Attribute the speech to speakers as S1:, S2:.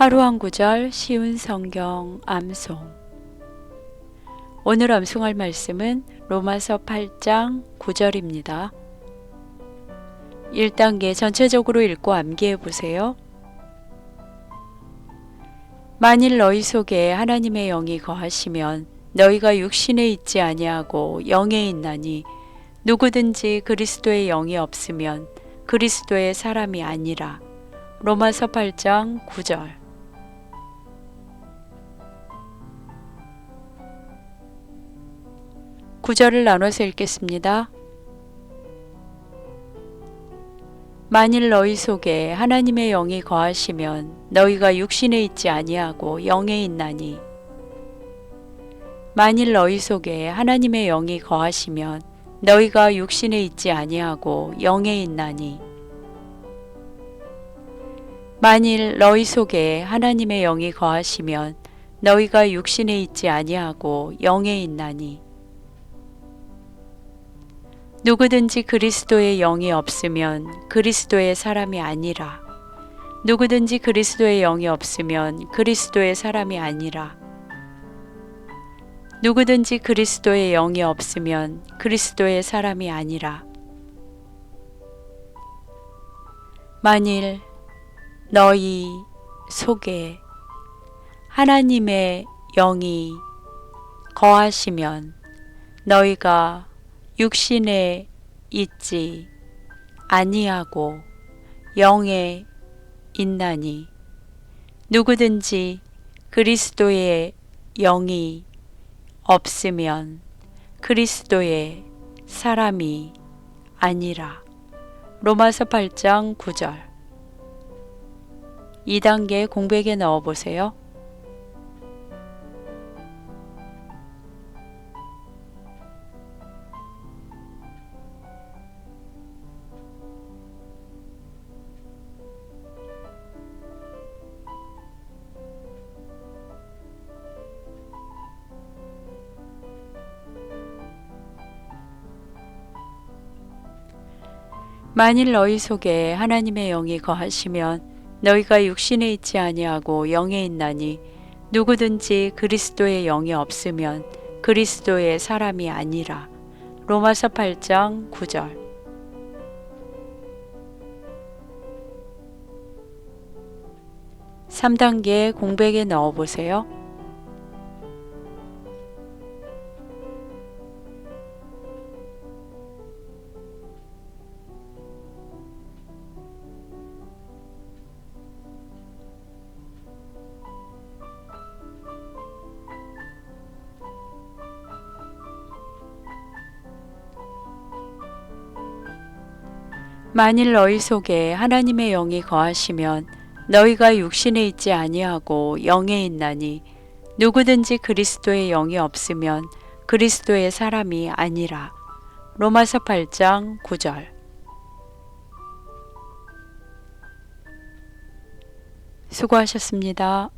S1: 하루 한 구절 쉬운 성경 암송. 오늘 암송할 말씀은 로마서 8장 9절입니다. 1단계 전체적으로 읽고 암기해 보세요. 만일 너희 속에 하나님의 영이 거하시면 너희가 육신에 있지 아니하고 영에 있나니 누구든지 그리스도의 영이 없으면 그리스도의 사람이 아니라. 로마서 8장 9절. 구절을 나눠서 읽겠습니다. 만일 너희 속에 하나님의 영이 거하시면 너희가 육신에 있지 아니하고 영에 있나니 만일 너희 속에 하나님의 영이 거하시면 너희가 육신에 있지 아니하고 영에 있나니 만일 너희 속에 하나님의 영이 거하시면 너희가 육신에 있지 아니하고 영에 있나니 누구든지 그리스도의 영이 없으면 그리스도의 사람이 아니라 누구든지 그리스도의 영이 없으면 그리스도의 사람이 아니라 누구든지 그리스도의 영이 없으면 그리스도의 사람이 아니라. 만일 너희 속에 하나님의 영이 거하시면 너희가 육신에 있지 아니하고 영에 있나니 누구든지 그리스도의 영이 없으면 그리스도의 사람이 아니라 로마서 8장 9절 2단계 공백에 넣어 보세요. 만일 너희 속에 하나님의 영이 거하시면 너희가 육신에 있지 아니하고 영에 있나니 누구든지 그리스도의 영이 없으면 그리스도의 사람이 아니라 로마서 8장 9절 3단계 공백에 넣어 보세요. 만일 너희 속에 하나님의 영이 거하시면 너희가 육신에 있지 아니하고 영에 있나니 누구든지 그리스도의 영이 없으면 그리스도의 사람이 아니라 로마서 8장 9절 수고하셨습니다.